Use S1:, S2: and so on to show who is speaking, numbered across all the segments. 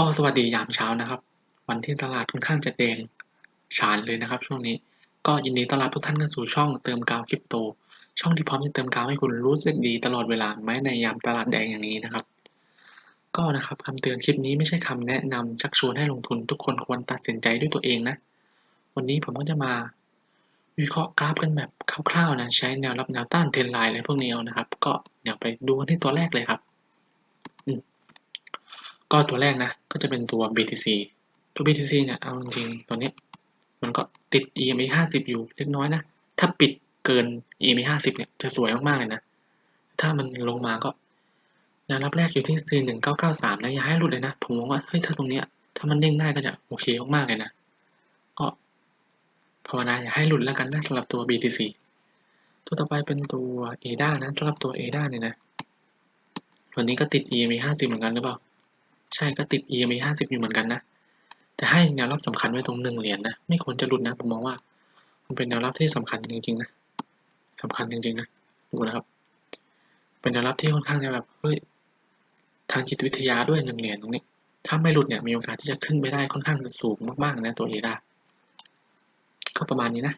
S1: ก็สวัสดียามเช้านะครับ วันที่ตลาดค่อนข้างจะแดงฉานเลยนะครับ ช่วงนี้ก็ยินดีต้อนรับทุกท่านเข้าสู่ช่องเติมกาวคริปโต ช่องที่พร้อมจะเติมกาวให้คุณรู้สึกดีตลอดเวลาแม้ในยามตลาดแดงอย่างนี้นะครับ ก็นะครับคำเตือนคลิปนี้ไม่ใช่คำแนะนำชักชวนให้ลงทุนทุกคนควรตัดสินใจด้วยตัวเองนะ วันนี้ผมก็จะมาวิเคราะห์กราฟกันแบบคร่าวๆนะใช้แนวรับแนวต้านเทรนไลน์อะไรพวกนี้เอานะครับ ก็เดี๋ยวไปดูกันที่ตัวแรกเลยครับ ก็ตัวแรกนะ ก็จะเป็นตัว BTC ตัว BTC เนี่ยเอาจริงๆตัวเนี้ยมันก็ติด EMA 50 อยู่เล็กน้อยนะ ถ้าปิดเกิน EMA 50 เนี่ยจะสวยมากๆเลยนะ ถ้ามันลงมาก็แนวรับแรกอยู่ที่41993 นะอย่าให้หลุดเลยนะ ผมมองว่าเฮ้ยถ้าตรงเนี้ยถ้ามันเด้งได้ก็จะโอเคมากๆเลยนะ ก็ภาวนาอย่าให้หลุดแล้วกันนะสำหรับตัว BTC ตัวต่อไปเป็นตัว ADA นะสำหรับตัว ADA เนี่ยนะ ตัวนี้ก็ติด EMA 50 เหมือนกันหรือเปล่า ใช่ก็ติด EMA 50 อยู่เหมือนกันนะ แต่ให้แนวรับสำคัญไว้ตรงหนึ่งเหรียญนะ ไม่ควรจะหลุดนะ ผมมองว่า มันเป็นแนวรับที่สำคัญจริงๆนะสำคัญจริงๆนะ ดูนะครับ เป็นแนวรับที่ค่อนข้างจะแบบ เฮ้ย ทางจิตวิทยาด้วยหนึ่งเหรียญตรงนี้ ถ้าไม่หลุดเนี่ย มีโอกาสที่จะขึ้นไปได้ค่อนข้างจะสูงมากๆนะตัวเอดาก็ประมาณนี้นะ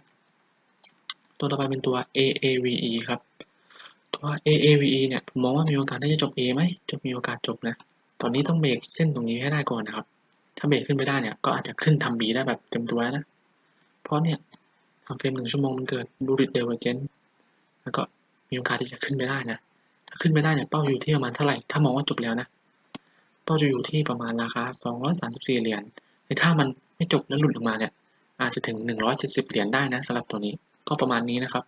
S1: ตัวต่อไปเป็นตัว AAVE ครับ ตัว AAVE เนี่ย ผมมองว่ามีโอกาสที่จะจบ A ไหมจะมีโอกาสจบนะ ตอนนี้ต้องเบรกเส้นตรงนี้ให้ได้ก่อนนะครับ ถ้าเบรกขึ้นไปได้เนี่ย ก็อาจจะขึ้นทำบีได้แบบเต็มตัวนะ เพราะเนี่ยทำเฟรมหนึ่งชั่วโมงมันเกิดบูริดเดเวอร์เจนแล้วก็มีโอกาสที่จะขึ้นไปได้นะ ถ้าขึ้นไปได้เนี่ยเป้าอยู่ที่ประมาณเท่าไหร่ ถ้ามองว่าจบแล้วนะ เป้าจะอยู่ที่ประมาณราคา 234 เหรียญแต่ถ้ามันไม่จบแล้วหลุดออกมาเนี่ยอาจจะถึง 170 เหรียญได้นะสำหรับตัวนี้ ก็ประมาณนี้นะครับ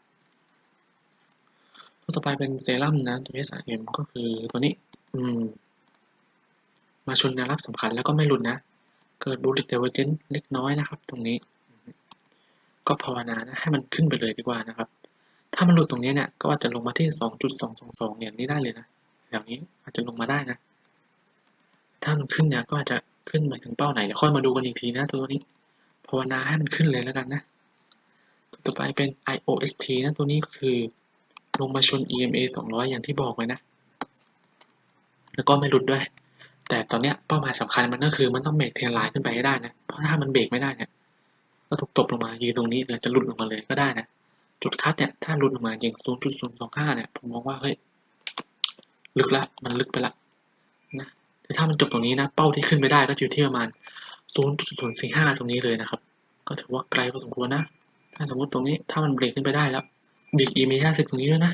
S1: ตัวต่อไปเป็นเซรั่มนะ ตัว SRM ก็คือตัวนี้ อืม มาชนแนวรับสำคัญแล้วก็ไม่หลุดนะ เกิดบูริดเดเวอร์เจนเล็กน้อยนะครับ ตรงนี้ ก็ภาวนานะให้มันขึ้นไปเลยดีกว่านะครับ ถ้ามันหลุดตรงนี้เนี่ยก็อาจจะลงมาที่ 2.222เหรียญนี้ได้เลยนะแบบนี้อาจจะลงมาได้นะ ถ้ามันขึ้นเนี่ยก็อาจจะขึ้นไปถึงเป้าไหนเดี๋ยวค่อยมาดูกันอีกทีนะตัวนี้ภาวนาให้มันขึ้นเลยแล้วกันนะ ต่อไปเป็น IOST นะตัวนี้ก็คือลงมาชน EMA 200 อย่างที่บอกไว้นะ แล้วก็ไม่หลุดด้วย แต่ตอนเนี้ยเป้าหมายสำคัญมันก็คือมันต้องเบรกเทรนไลน์ขึ้นไปให้ได้นะ เพราะถ้ามันเบรกไม่ได้เนี่ยก็ถูกตบลงมายืนตรงนี้แล้วจะหลุดลงมาเลยก็ได้นะจุดคัดเนี่ยถ้าหลุดลงมาจริง0.025เนี่ยผมมองว่าเฮ้ยลึกละมันลึกไปละนะแต่ถ้ามันจบตรงนี้นะ เป้าที่ขึ้นไปได้ก็อยู่ที่ประมาณ 0.045 ตรงนี้เลยนะครับ ก็ถือว่าไกลพอสมควรนะ ถ้าสมมติตรงนี้ถ้ามันเบรกขึ้นไปได้แล้วบิกอีมี50ตรงนี้ด้วยนะ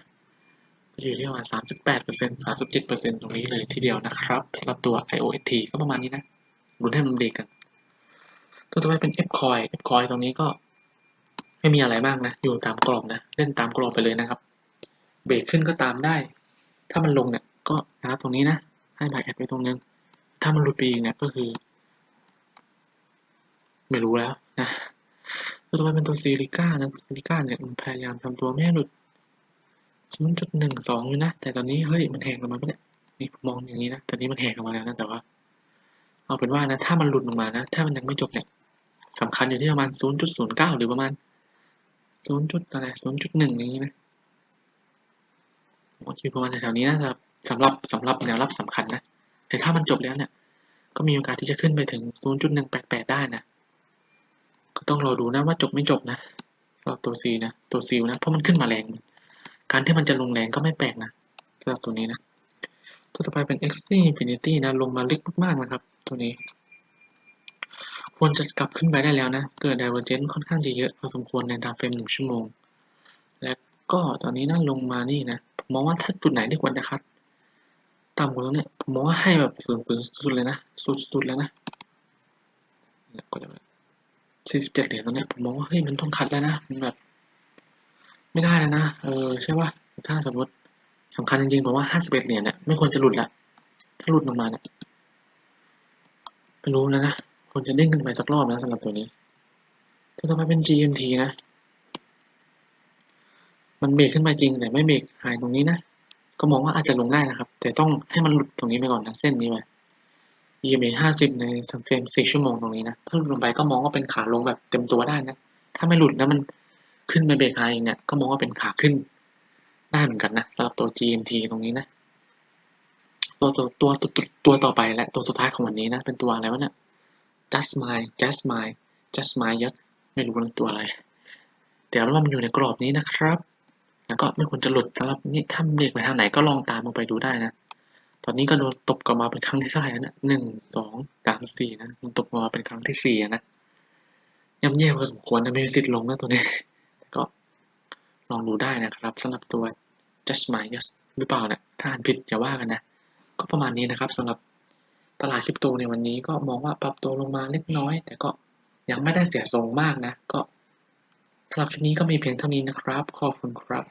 S1: อยู่ที่ประมาณ 38% 37%ตรงนี้เลยทีเดียวนะครับสำหรับตัว IOT ก็ประมาณนี้นะลุ้นให้มันเบรกกัน ตัวต่อไปเป็น F coin F coin ตรงนี้ก็ไม่มีอะไรมากนะ อยู่ตามกรอบนะ เล่นตามกรอบไปเลยนะครับ เบรกขึ้นก็ตามได้ ถ้ามันลงเนี่ย ก็นะตรงนี้นะ ให้บายแอดไว้ตรงนึง ถ้ามันหลุดไปอีกเนี่ยก็คือ ไม่รู้แล้วนะ ตัวต่อไปเป็นตัวซิลิก้านะซิลิก้าเนี่ยมันพยายามทำตัวไม่ให้หลุด 0.12อยู่นะ แต่ตอนนี้เฮ้ยมันแหกลงมาปะเนี่ยนี่ผมมองอย่างนี้นะตอนนี้มันแหกลงมาแล้วนะแต่ว่า เอาเป็นว่านะถ้ามันหลุดลงมานะ ถ้ามันยังไม่จบเนี่ยสำคัญอยู่ที่ประมาณ 0.09 หรือประมาณ 0. จุดอะไร0.1อย่างนี้นะผมคิดประมาณแถวๆนี้นะครับสำหรับสำหรับแนวรับสำคัญนะ แต่ถ้ามันจบแล้วเนี่ย ก็มีโอกาสที่จะขึ้นไปถึง 0.188 ได้นะ ก็ต้องรอดูนะว่าจบไม่จบนะตัว C นะ ตัวซิลนะ เพราะมันขึ้นมาแรง การที่มันจะลงแรงก็ไม่แปลกนะสำหรับตัวนี้นะ ตัวต่อไปเป็น X Infinity นะ ลงมาลึกมากนะครับ ตัวนี้ ควรจะกลับขึ้นไปได้แล้วนะ เกิด Divergence ค่อนข้างจะเยอะพอสมควรใน time frame หนึ่งชั่วโมง และก็ตอนนี้นะลงมานี่นะ ผมมองว่าถ้าจุดไหนที่ควรจะคัดต่ำกว่าตรงเนี้ยผมมองว่าให้แบบฝืนๆสุดๆเลยนะ สุดๆเลยนะเนี่ยก็จะสี่สิบเจ็ดเหรียญตรงเนี้ยผมมองว่าเฮ้ยมันต้องคัดแล้วนะมันแบบ ไม่ได้แล้วนะ เออ ใช่ป่ะ ถ้าสมมติสำคัญจริงๆผมว่าห้าสิบเอ็ดเหรียญเนี่ยไม่ควรจะหลุดละ ถ้าหลุดลงมาเนี่ยไม่รู้แล้วนะควรจะเด้งขึ้นไปสักรอบนะสำหรับตัวนี้ตัวต่อไปเป็น GMT นะ มันเบรกขึ้นมาจริงแต่ไม่เบรกหายตรงนี้นะ ก็มองว่าอาจจะลงได้นะครับ แต่ต้องให้มันหลุดตรงนี้ไปก่อนนะ เส้นนี้ไป EMA ห้าสิบในสัมเฟรมสี่ชั่วโมงตรงนี้นะ ถ้าหลุดลงไปก็มองว่าเป็นขาลงแบบเต็มตัวได้นะ ถ้าไม่หลุดแล้วมัน ขึ้นไปเบรกไฮเองเนี่ย ก็มองว่าเป็นขาขึ้น ได้เหมือนกันนะสำหรับตัว GMT ตรงนี้นะ ตัวตัวตัวตัวต่อไปและตัวสุดท้ายของวันนี้นะ เป็นตัวอะไรวะเนี่ย just my just my just my ยัดไม่รู้ว่าตัวอะไรเดี๋ยวว่ามันอยู่ในกรอบนี้นะครับ แล้วก็ไม่ควรจะหลุดสำหรับนี่ถ้าเบรกไปทางไหนก็ลองตามลงไปดูได้นะตอนนี้ก็โดนตบกลับมาเป็นครั้งที่เท่าไหร่แล้วนะหนึ่งสองสามสี่นะมันตบกลับมาเป็นครั้งที่สี่นะย่ำแย่พอสมควรนะไม่มีสิทธิ์ลงนะตัวนี้ ก็ลองดูได้นะครับสำหรับตัว just minus หรือเปล่าเนี่ยถ้าอ่านผิดอย่าว่ากันนะ ก็ประมาณนี้นะครับสำหรับตลาดคริปโตในวันนี้ก็มองว่าปรับตัวลงมาเล็กน้อย แต่ก็ยังไม่ได้เสียทรงมากนะ ก็สำหรับคลิปนี้ก็มีเพียงเท่านี้นะครับ ขอบคุณครับ